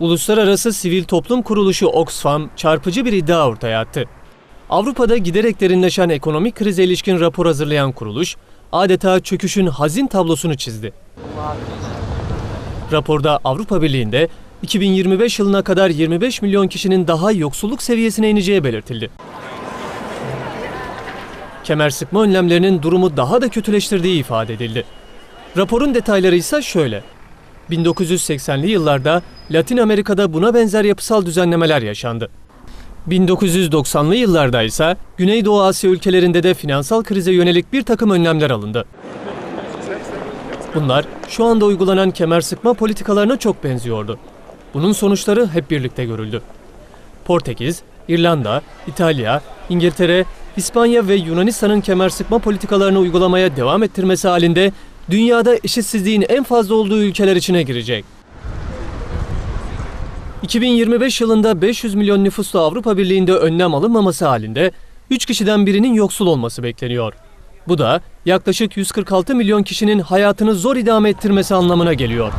Uluslararası Sivil Toplum Kuruluşu Oxfam çarpıcı bir iddia ortaya attı. Avrupa'da giderek derinleşen ekonomik krize ilişkin rapor hazırlayan kuruluş, adeta çöküşün hazin tablosunu çizdi. Raporda Avrupa Birliği'nde 2025 yılına kadar 25 milyon kişinin daha yoksulluk seviyesine ineceği belirtildi. Kemer sıkma önlemlerinin durumu daha da kötüleştirdiği ifade edildi. Raporun detayları ise şöyle. 1980'li yıllarda Latin Amerika'da buna benzer yapısal düzenlemeler yaşandı. 1990'lı yıllarda ise Güneydoğu Asya ülkelerinde de finansal krize yönelik bir takım önlemler alındı. Bunlar şu anda uygulanan kemer sıkma politikalarına çok benziyordu. Bunun sonuçları hep birlikte görüldü. Portekiz, İrlanda, İtalya, İngiltere, İspanya ve Yunanistan'ın kemer sıkma politikalarını uygulamaya devam ettirmesi halinde dünyada eşitsizliğin en fazla olduğu ülkeler içine girecek. 2025 yılında 500 milyon nüfuslu Avrupa Birliği'nde önlem alınmaması halinde 3 kişiden birinin yoksul olması bekleniyor. Bu da yaklaşık 146 milyon kişinin hayatını zor idame ettirmesi anlamına geliyor.